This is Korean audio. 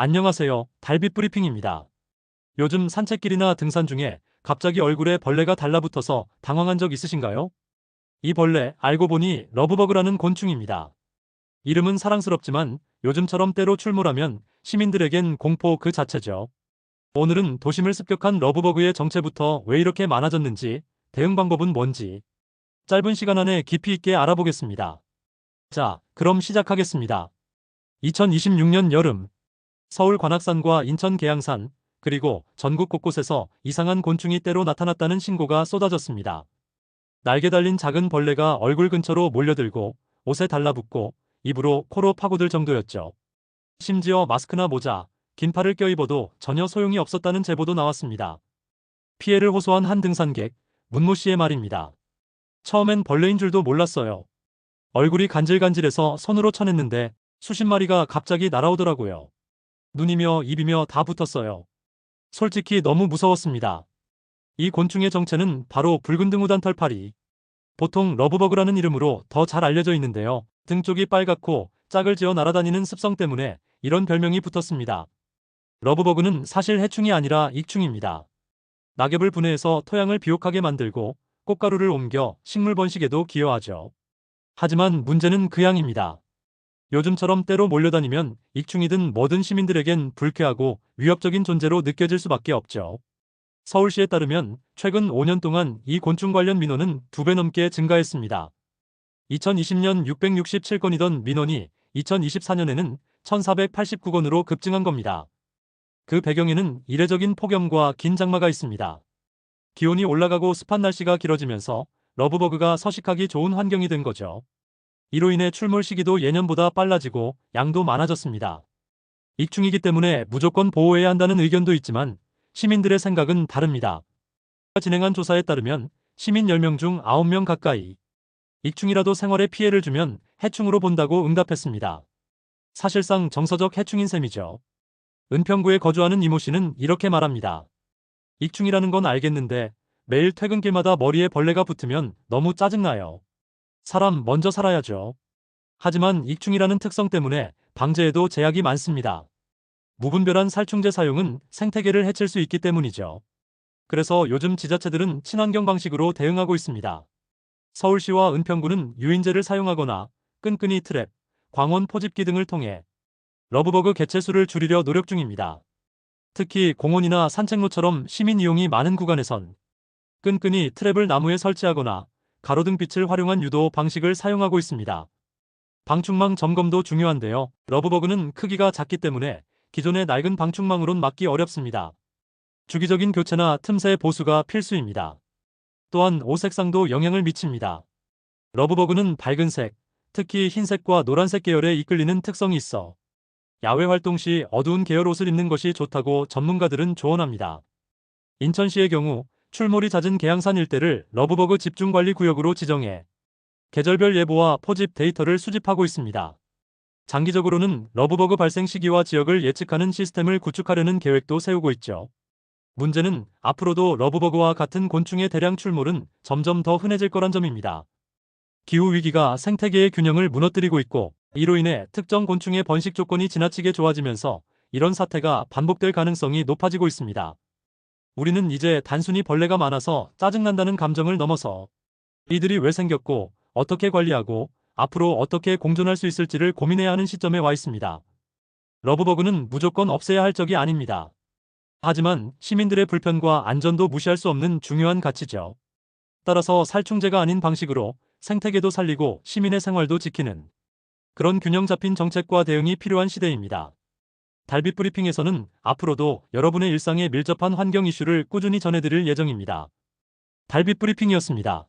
안녕하세요. 달빛 브리핑입니다. 요즘 산책길이나 등산 중에 갑자기 얼굴에 벌레가 달라붙어서 당황한 적 있으신가요? 이 벌레 알고 보니 러브버그라는 곤충입니다. 이름은 사랑스럽지만 요즘처럼 때로 출몰하면 시민들에겐 공포 그 자체죠. 오늘은 도심을 습격한 러브버그의 정체부터 왜 이렇게 많아졌는지, 대응 방법은 뭔지 짧은 시간 안에 깊이 있게 알아보겠습니다. 자, 그럼 시작하겠습니다. 2026년 여름 서울 관악산과 인천 계양산 그리고 전국 곳곳에서 이상한 곤충이 때로 나타났다는 신고가 쏟아졌습니다. 날개 달린 작은 벌레가 얼굴 근처로 몰려들고 옷에 달라붙고 입으로 코로 파고들 정도였죠. 심지어 마스크나 모자, 긴 팔을 껴입어도 전혀 소용이 없었다는 제보도 나왔습니다. 피해를 호소한 한 등산객, 문모 씨의 말입니다. 처음엔 벌레인 줄도 몰랐어요. 얼굴이 간질간질해서 손으로 쳐냈는데 수십 마리가 갑자기 날아오더라고요. 눈이며 입이며 다 붙었어요. 솔직히 너무 무서웠습니다. 이 곤충의 정체는 바로 붉은 등우단 털파리. 보통 러브버그라는 이름으로 더 잘 알려져 있는데요. 등 쪽이 빨갛고 짝을 지어 날아다니는 습성 때문에 이런 별명이 붙었습니다. 러브버그는 사실 해충이 아니라 익충입니다. 낙엽을 분해해서 토양을 비옥하게 만들고 꽃가루를 옮겨 식물 번식에도 기여하죠. 하지만 문제는 그 양입니다. 요즘처럼 때로 몰려다니면 익충이든 뭐든 시민들에겐 불쾌하고 위협적인 존재로 느껴질 수밖에 없죠. 서울시에 따르면 최근 5년 동안 이 곤충 관련 민원은 2배 넘게 증가했습니다. 2020년 667건이던 민원이 2024년에는 1489건으로 급증한 겁니다. 그 배경에는 이례적인 폭염과 긴 장마가 있습니다. 기온이 올라가고 습한 날씨가 길어지면서 러브버그가 서식하기 좋은 환경이 된 거죠. 이로 인해 출몰 시기도 예년보다 빨라지고 양도 많아졌습니다. 익충이기 때문에 무조건 보호해야 한다는 의견도 있지만 시민들의 생각은 다릅니다. 진행한 조사에 따르면 시민 10명 중 9명 가까이 익충이라도 생활에 피해를 주면 해충으로 본다고 응답했습니다. 사실상 정서적 해충인 셈이죠. 은평구에 거주하는 이모 씨는 이렇게 말합니다. 익충이라는 건 알겠는데 매일 퇴근길마다 머리에 벌레가 붙으면 너무 짜증나요. 사람 먼저 살아야죠. 하지만 익충이라는 특성 때문에 방제에도 제약이 많습니다. 무분별한 살충제 사용은 생태계를 해칠 수 있기 때문이죠. 그래서 요즘 지자체들은 친환경 방식으로 대응하고 있습니다. 서울시와 은평구는 유인제를 사용하거나 끈끈이 트랩, 광원 포집기 등을 통해 러브버그 개체수를 줄이려 노력 중입니다. 특히 공원이나 산책로처럼 시민 이용이 많은 구간에선 끈끈이 트랩을 나무에 설치하거나 가로등빛을 활용한 유도 방식을 사용하고 있습니다. 방충망 점검도 중요한데요. 러브버그는 크기가 작기 때문에 기존의 낡은 방충망으론 막기 어렵습니다. 주기적인 교체나 틈새 보수가 필수입니다. 또한 옷 색상도 영향을 미칩니다. 러브버그는 밝은 색, 특히 흰색과 노란색 계열에 이끌리는 특성이 있어 야외 활동 시 어두운 계열 옷을 입는 것이 좋다고 전문가들은 조언합니다. 인천시의 경우 출몰이 잦은 계양산 일대를 러브버그 집중관리 구역으로 지정해 계절별 예보와 포집 데이터를 수집하고 있습니다. 장기적으로는 러브버그 발생 시기와 지역을 예측하는 시스템을 구축하려는 계획도 세우고 있죠. 문제는 앞으로도 러브버그와 같은 곤충의 대량 출몰은 점점 더 흔해질 거란 점입니다. 기후위기가 생태계의 균형을 무너뜨리고 있고 이로 인해 특정 곤충의 번식 조건이 지나치게 좋아지면서 이런 사태가 반복될 가능성이 높아지고 있습니다. 우리는 이제 단순히 벌레가 많아서 짜증난다는 감정을 넘어서 이들이 왜 생겼고 어떻게 관리하고 앞으로 어떻게 공존할 수 있을지를 고민해야 하는 시점에 와 있습니다. 러브버그는 무조건 없애야 할 적이 아닙니다. 하지만 시민들의 불편과 안전도 무시할 수 없는 중요한 가치죠. 따라서 살충제가 아닌 방식으로 생태계도 살리고 시민의 생활도 지키는 그런 균형 잡힌 정책과 대응이 필요한 시대입니다. 달빛 브리핑에서는 앞으로도 여러분의 일상에 밀접한 환경 이슈를 꾸준히 전해드릴 예정입니다. 달빛 브리핑이었습니다.